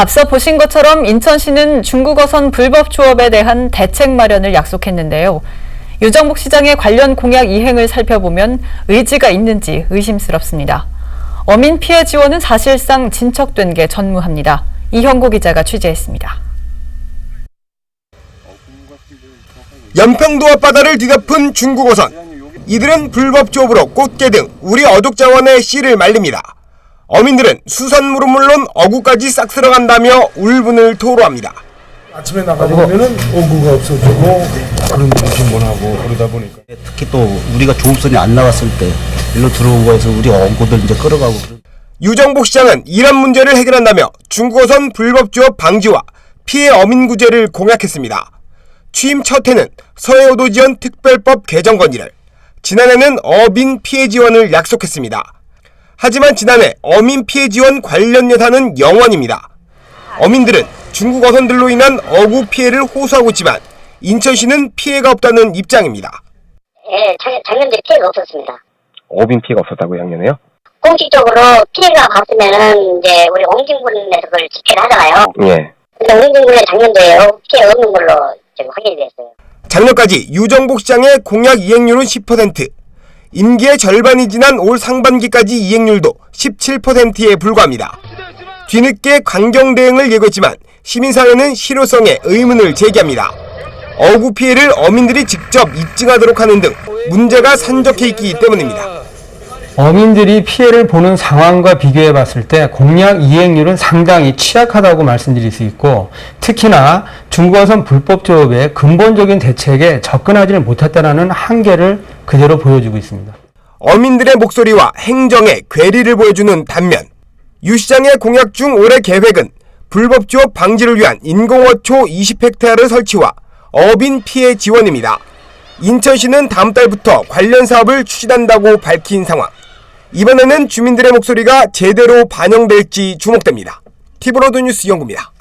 앞서 보신 것처럼 인천시는 중국어선 불법 조업에 대한 대책 마련을 약속했는데요. 유정복 시장의 관련 공약 이행을 살펴보면 의지가 있는지 의심스럽습니다. 어민 피해 지원은 사실상 진척된 게 전무합니다. 이형고 기자가 취재했습니다. 연평도 앞바다를 뒤덮은 중국어선. 이들은 불법 조업으로 꽃게 등 우리 어족 자원의 씨를 말립니다. 어민들은 수산물은 물론 어구까지 싹 쓸어간다며 울분을 토로합니다. 아침에 나가보면은 어구가 없어지고 그런 조심원하고 그러다 보니까 특히 또 우리가 조업선이 안 나갔을 때 일로 들어온 거에서 우리 어고들 이제 끌어가고 유정복 시장은 이런 문제를 해결한다며 중국어선 불법 조업 방지와 피해 어민 구제를 공약했습니다. 취임 첫 해는 서해오도 지원 특별법 개정 건의를, 지난해는 어민 피해 지원을 약속했습니다. 하지만 지난해 어민 피해 지원 관련 예산은 0원입니다. 어민들은 중국 어선들로 인한 어구 피해를 호소하고 있지만 인천시는 피해가 없다는 입장입니다. 예, 작, 작년도에 피해가 없었습니다. 어민 피해가 없었다고 작년에요? 공식적으로 피해가 봤으면은 이제 우리 옹진군에서 그걸 집계를 하잖아요. 예. 근데 옹진군에 작년도에요 피해 없는 걸로 지금 확인이 됐어요. 작년까지 유정복 시장의 공약 이행률은 10%, 임기의 절반이 지난 올 상반기까지 이행률도 17%에 불과합니다. 뒤늦게 강경 대응을 예고했지만 시민사회는 실효성에 의문을 제기합니다. 어구 피해를 어민들이 직접 입증하도록 하는 등 문제가 산적해 있기 때문입니다. 어민들이 피해를 보는 상황과 비교해 봤을 때 공약 이행률은 상당히 취약하다고 말씀드릴 수 있고 특히나 중국어선 불법 조업의 근본적인 대책에 접근하지는 못했다는 한계를 그대로 보여주고 있습니다. 어민들의 목소리와 행정의 괴리를 보여주는 단면 유 시장의 공약 중 올해 계획은 불법 조업 방지를 위한 인공어초 20헥타르 설치와 어민 피해 지원입니다. 인천시는 다음 달부터 관련 사업을 추진한다고 밝힌 상황. 이번에는 주민들의 목소리가 제대로 반영될지 주목됩니다. 티브로드 뉴스 연구입니다.